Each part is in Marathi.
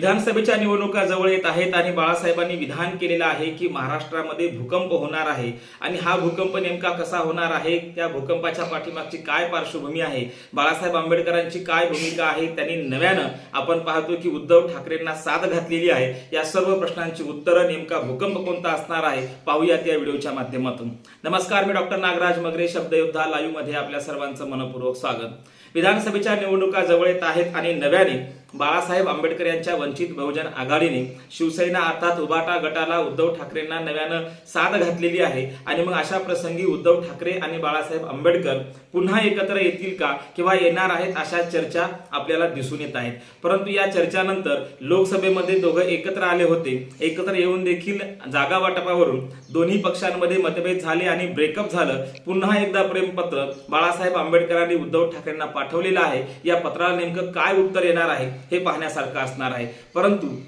विधानसभेच्या निवडणुका जवळ येत आहेत आणि बाळासाहेबांनी विधान केलेलं आहे की महाराष्ट्रामध्ये भूकंप होणार आहे. आणि हा भूकंप नेमका कसा होणार आहे? त्या भूकंपाच्या पाठीमागची काय पार्श्वभूमी आहे? बाळासाहेब आंबेडकरांची काय भूमिका आहे? त्यांनी नव्यानं आपण पाहतो की उद्धव ठाकरेंना साथ घातलेली आहे. या सर्व प्रश्नांची उत्तरं नेमका भूकंप कोणता असणार आहे? पाहूयात या व्हिडिओच्या माध्यमातून. नमस्कार मी डॉक्टर नागराज मगरे शब्दयोद्धा लाईव्हमध्ये आपल्या सर्वांचं मनपूर्वक स्वागत. विधानसभेच्या निवडणुका जवळ येत आहेत आणि नव्याने बाळासाहेब आंबेडकर यांच्या वंचित बहुजन आघाडीने शिवसेना अर्थात उभाटा गटाला उद्धव ठाकरेंना नव्यानं साथ घातलेली आहे. आणि मग अशा प्रसंगी उद्धव ठाकरे आणि बाळासाहेब आंबेडकर पुन्हा एकत्र येतील का किंवा येणार आहेत अशा चर्चा आपल्याला दिसून येत आहेत. परंतु या चर्चानंतर लोकसभेमध्ये दोघं एकत्र आले होते. एकत्र येऊन देखील जागा वाटपावरून दोन्ही पक्षांमध्ये मतभेद झाले आणि ब्रेकअप झालं. पुन्हा एकदा प्रेमपत्र बाळासाहेब आंबेडकरांनी उद्धव ठाकरेंना पाठवलेलं आहे. या पत्राला नेमकं काय उत्तर येणार आहे? हे पाहण्यासारखं असणार आहे. परंतु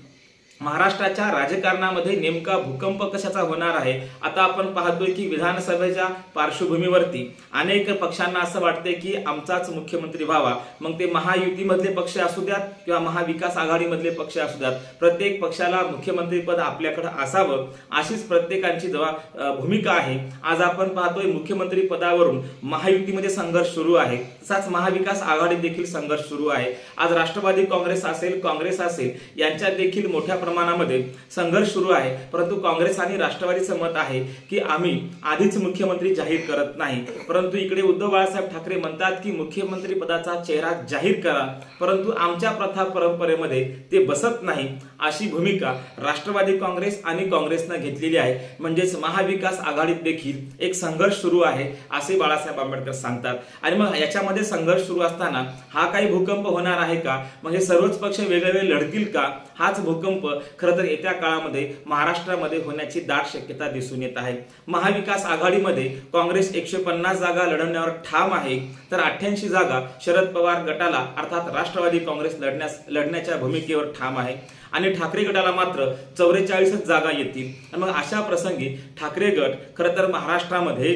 महाराष्ट्राच्या राजकारणामध्ये नेमका भूकंप कशाचा होणार आहे? आता आपण पाहतोय की विधानसभेच्या पार्श्वभूमीवरती अनेक पक्षांना असं वाटते की आमचाच मुख्यमंत्री व्हावा. मग ते महायुतीमधले पक्ष असू द्यात किंवा महाविकास आघाडीमधले पक्ष असू द्यात. प्रत्येक पक्षाला मुख्यमंत्रीपद आपल्याकडे असावं अशीच प्रत्येकांची जवा भूमिका आहे आज आपण पाहतोय मुख्यमंत्री पदावरून महायुतीमध्ये संघर्ष सुरू आहे. तसाच महाविकास आघाडीत देखील संघर्ष सुरू आहे. आज राष्ट्रवादी काँग्रेस असेल काँग्रेस असेल यांच्यात देखील मोठ्या प्रमाणामध्ये संघर्ष सुरू आहे. परंतु काँग्रेस आणि राष्ट्रवादीचं मत आहे की आम्ही आधीच मुख्यमंत्री जाहीर करत नाही. परंतु इकडे उद्धव बाळासाहेब ठाकरे म्हणतात की मुख्यमंत्री पदाचा चेहरा जाहीर करा. परंतु आमच्या प्रथा परंपरेमध्ये ते बसत नाही. अशी भूमिका राष्ट्रवादी काँग्रेस आणि काँग्रेसनं घेतलेली आहे. म्हणजेच महाविकास आघाडीत देखील एक संघर्ष सुरू आहे असे बाळासाहेब आंबेडकर सांगतात. आणि मग याच्यामध्ये संघर्ष सुरू असताना हा काही भूकंप होणार आहे का? म्हणजे सर्वच पक्ष वेगवेगळे लढतील का? हाच भूकंप खरं तर येत्या काळामध्ये महाराष्ट्रामध्ये होण्याची दाट शक्यता दिसून येत आहे. महाविकास आघाडीमध्ये काँग्रेस एकशे पन्नास जागा लढवण्यावर ठाम आहे. तर अठ्ठ्याऐंशी जागा शरद पवार गटाला अर्थात राष्ट्रवादी काँग्रेस लढण्यास लढण्याच्या भूमिकेवर ठाम आहे. आणि ठाकरे गटाला मात्र चौवेचाळीसच जागा येतील. आणि मग अशा प्रसंगी ठाकरे गट खरं तर महाराष्ट्रामध्ये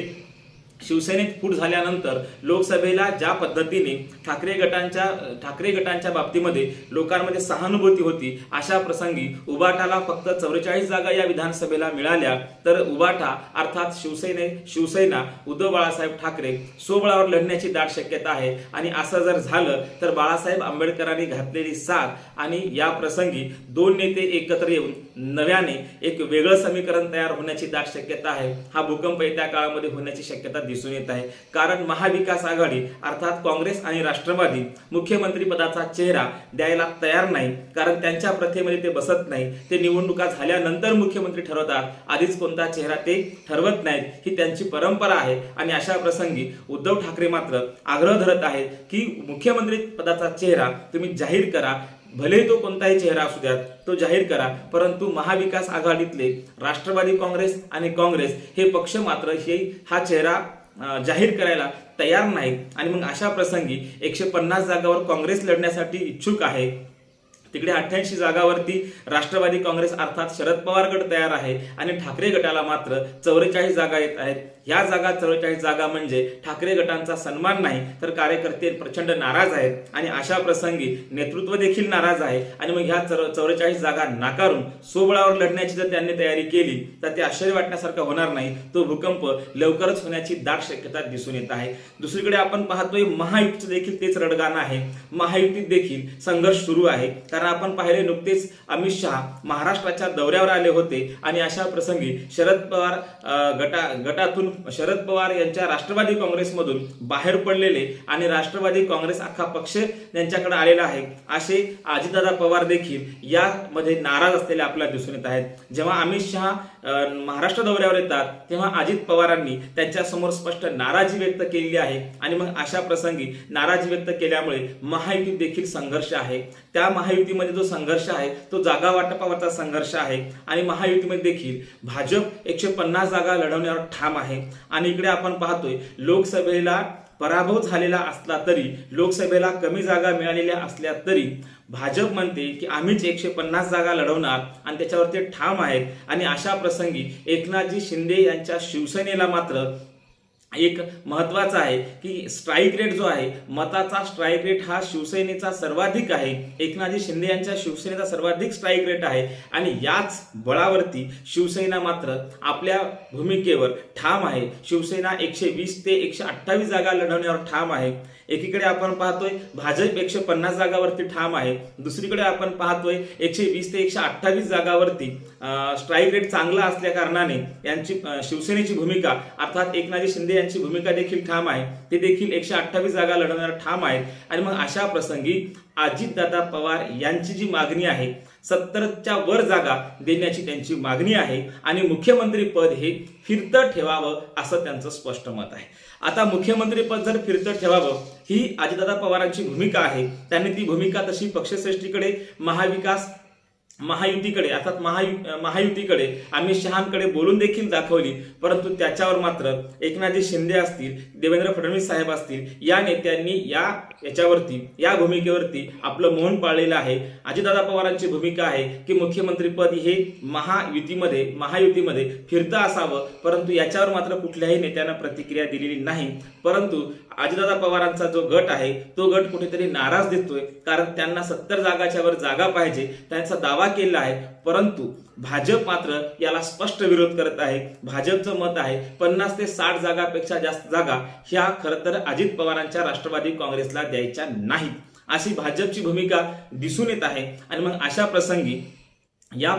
शिवसेनेत फूट झाल्यानंतर लोकसभेला ज्या पद्धतीने ठाकरे गटांच्या ठाकरे गटांच्या बाबतीमध्ये लोकांमध्ये सहानुभूती होती अशा प्रसंगी उबाटाला फक्त चौवेचाळीस जागा या विधानसभेला मिळाल्या तर उबाटा अर्थात शिवसेने शिवसेना उद्धव बाळासाहेब ठाकरे सोबळावर लढण्याची दाट शक्यता आहे. आणि असं जर झालं तर बाळासाहेब आंबेडकरांनी घातलेली साथ आणि या प्रसंगी दोन नेते एकत्र येऊन नव्याने एक वेगळं समीकरण तयार होण्याची दाट शक्यता आहे. हा भूकंप येत्या काळामध्ये होण्याची शक्यता दिसून येत आहे. कारण महाविकास आघाडी अर्थात काँग्रेस आणि राष्ट्रवादी मुख्यमंत्री पदाचा चेहरा द्यायला तयार नाही. कारण त्यांच्या प्रथेमध्ये ते बसत नाही. ते निवडणुका झाल्यानंतर मुख्यमंत्री ठरवतात. आधीच कोणता चेहरा ते ठरवत नाहीत ही त्यांची परंपरा आहे. आणि अशा प्रसंगी उद्धव ठाकरे मात्र आग्रह धरत आहेत की मुख्यमंत्री पदाचा चेहरा तुम्ही जाहीर करा. भले तो कोणताही चेहरा असू द्यात तो जाहीर करा. परंतु महाविकास आघाडीतले राष्ट्रवादी काँग्रेस आणि काँग्रेस हे पक्ष मात्र हे हा चेहरा जाहीर करायला तयार नाहीत. आणि मग अशा प्रसंगी एकशे पन्नास जागावर काँग्रेस लढण्यासाठी इच्छुक आहे. तिकडे अठ्ठ्याऐंशी जागावरती राष्ट्रवादी काँग्रेस अर्थात शरद पवार गट तयार आहे आणि ठाकरे गटाला मात्र चौवेचाळीस जागा येत आहेत. ह्या जागा चौवेचाळीस जागा म्हणजे ठाकरे गटांचा सन्मान नाही तर कार्यकर्ते प्रचंड नाराज आहेत आणि अशा प्रसंगी नेतृत्व देखील नाराज आहे. आणि मग ह्या चौवेचाळीस जागा नाकारून सोबळावर लढण्याची जर त्यांनी तयारी केली तर ते आश्चर्य वाटण्यासारखं होणार नाही. तो भूकंप लवकरच होण्याची दाट शक्यता दिसून येत आहे. दुसरीकडे आपण पाहतोय महायुतीचं देखील तेच रडगाणं आहे. महायुतीत देखील संघर्ष सुरू आहे. कारण आपण पाहिले नुकतेच अमित शहा महाराष्ट्राच्या दौऱ्यावर आले होते. आणि अशा प्रसंगी शरद पवार गटा गटातून शरद पवार यांच्या राष्ट्रवादी काँग्रेसमधून बाहेर पडलेले आणि राष्ट्रवादी काँग्रेस अख्खा पक्ष यांच्याकडे आलेला आहे. असे अजितदादा पवार देखील यामध्ये नाराज असलेले आपल्याला दिसून येत आहेत. जेव्हा अमित शहा महाराष्ट्र दौऱ्यावर येतात तेव्हा अजित पवारांनी त्यांच्यासमोर स्पष्ट नाराजी व्यक्त केलेली आहे. आणि मग अशा प्रसंगी नाराजी व्यक्त केल्यामुळे महायुतीत देखील संघर्ष आहे. त्या महायुतीमध्ये जो संघर्ष आहे तो जागा वाटपावरचा संघर्ष आहे. आणि महायुतीमध्ये देखील भाजप एकशे पन्नास जागा लढवण्यावर ठाम आहे. आणि इकडे आपण पाहतोय लोकसभेला पराभव झालेला असला तरी लोकसभेला कमी जागा मिळालेल्या असल्या तरी भाजप म्हणते की आम्हीच एकशे पन्नास जागा लढवणार आणि त्याच्यावर ते ठाम आहेत. आणि अशा प्रसंगी एकनाथजी शिंदे यांच्या शिवसेनेला मात्र एक महत्त्वाचा आहे की स्ट्राईक रेट जो आहे मताचा स्ट्राईक रेट हा शिवसेनेचा सर्वाधिक आहे. एकनाथजी शिंदे यांच्या शिवसेनेचा सर्वाधिक स्ट्राईक रेट आहे. आणि याच बळावरती शिवसेना मात्र आपल्या भूमिकेवर ठाम आहे. शिवसेना एकशे वीस ते एकशे अठ्ठावीस जागा लढवण्यावर ठाम आहे. एकीकडे आपण पाहतोय भाजप एकशे पन्नास जागावरती ठाम आहे. दुसरीकडे आपण पाहतोय एकशे वीस ते एकशे अठ्ठावीस जागावरती स्ट्राईक रेट चांगला असल्या कारणाने यांची शिवसेनेची भूमिका अर्थात एकनाथजी शिंदे यांची भूमिका देखील ठाम आहे. ते देखील एकशे अठ्ठावीस जागा लढवणार ठाम आहेत. आणि मग अशा प्रसंगी अजितदादा पवार यांची जी मागणी आहे सत्तरच्या वर जागा देण्याची त्यांची मागणी आहे आणि मुख्यमंत्री पद हे फिरतं ठेवावं असं त्यांचं स्पष्ट मत आहे. आता मुख्यमंत्री पद जर फिरतं ठेवावं ही अजितदादा पवारांची भूमिका आहे. त्यांनी ती भूमिका तशी पक्षश्रेष्ठीकडे महाविकास महायुतीकडे अर्थात महायु महायुतीकडे अमित शहांकडे बोलून देखील दाखवली. परंतु त्याच्यावर मात्र एकनाथजी शिंदे असतील देवेंद्र फडणवीस साहेब असतील या नेत्यांनी या याच्यावरती या भूमिकेवरती आपलं मौन पाळलेलं आहे. अजितदादा पवारांची भूमिका आहे की मुख्यमंत्रीपद हे महायुतीमध्ये महायुतीमध्ये फिरतं असावं परंतु याच्यावर मात्र कुठल्याही नेत्यानं प्रतिक्रिया दिलेली नाही. परंतु अजितदादा पवारांचा जो गट आहे तो गट कुठेतरी नाराज दिसतोय. कारण त्यांना सत्तर जागाच्या वर जागा पाहिजे त्यांचा दावा केला आहे. परंतु भाजप मात्र याला स्पष्ट विरोध करत आहे. भाजपचं मत आहे पन्नास ते साठ जागापेक्षा जास्त जागा ह्या खरं तर अजित पवारांच्या राष्ट्रवादी काँग्रेसला द्यायच्या नाहीत. अशी भाजपची भूमिका दिसून येत आहे. आणि मग अशा प्रसंगी या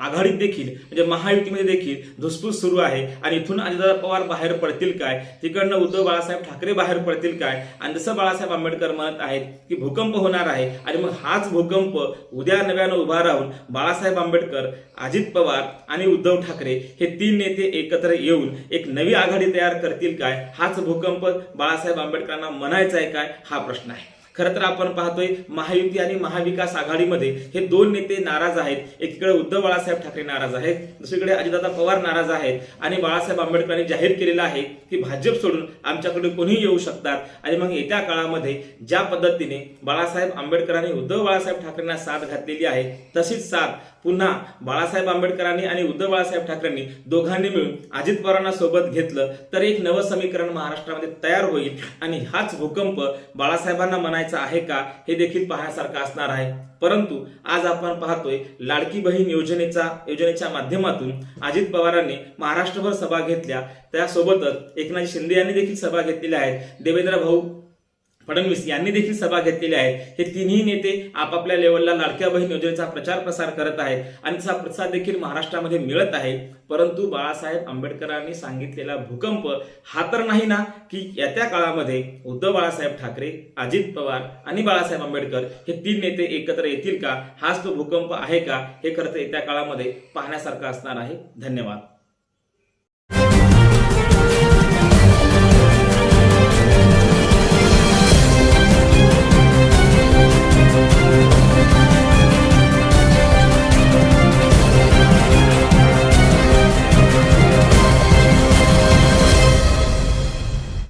आघाडीत देखील म्हणजे महायुतीमध्ये देखील धुसफूस सुरू आहे. आणि इथून अजितदादा पवार बाहेर पडतील काय? तिकडनं उद्धव बाळासाहेब ठाकरे बाहेर पडतील काय? आणि जसं बाळासाहेब आंबेडकर म्हणत आहेत की भूकंप होणार आहे आणि मग हाच भूकंप उद्या नव्यानं उभा राहून बाळासाहेब आंबेडकर अजित पवार आणि उद्धव ठाकरे हे तीन नेते एकत्र येऊन एक नवी आघाडी तयार करतील काय? हाच भूकंप बाळासाहेब आंबेडकरांना म्हणायचा आहे काय? हा प्रश्न आहे. खरं तर आपण पाहतोय महायुती आणि महाविकास आघाडीमध्ये हे दोन नेते नाराज आहेत. एकीकडे उद्धव बाळासाहेब ठाकरे नाराज आहेत दुसरीकडे अजितदादा पवार नाराज आहेत आणि बाळासाहेब आंबेडकरांनी जाहीर केलेलं आहे की भाजप सोडून आमच्याकडे कोणीही येऊ शकतात. आणि मग येत्या काळामध्ये ज्या पद्धतीने बाळासाहेब आंबेडकरांनी उद्धव बाळासाहेब ठाकरेंना साथ घातलेली आहे तशीच साथ पुन्हा बाळासाहेब आंबेडकरांनी आणि उद्धव बाळासाहेब ठाकरेंनी दोघांनी मिळून अजित पवारांना सोबत घेतलं तर एक नवं समीकरण महाराष्ट्रामध्ये तयार होईल आणि हाच भूकंप बाळासाहेबांना म्हणायचा आहे का हे देखील पाहण्यासारखं असणार आहे. परंतु आज आपण पाहतोय लाडकी बहीण योजनेचा योजनेच्या माध्यमातून अजित पवारांनी महाराष्ट्रभर सभा घेतल्या. त्यासोबतच एकनाथ शिंदे यांनी देखील सभा घेतलेल्या आहेत. देवेंद्र भाऊ फडणवीस यांनी देखील सभा घेतलेल्या आहेत हे तिन्ही नेते आपापल्या लेवलला लाडक्या बहीण योजनेचा प्रचार प्रसार करत आहेत आणि त्याचा प्रसाद देखील महाराष्ट्रामध्ये मिळत आहे. परंतु बाळासाहेब आंबेडकरांनी सांगितलेला भूकंप हा तर नाही ना की येत्या काळामध्ये उद्धव बाळासाहेब ठाकरे अजित पवार आणि बाळासाहेब आंबेडकर हे तीन नेते एकत्र येतील का? हाच तो भूकंप आहे का? हे खरं तर येत्या काळामध्ये पाहण्यासारखं असणार आहे. धन्यवाद.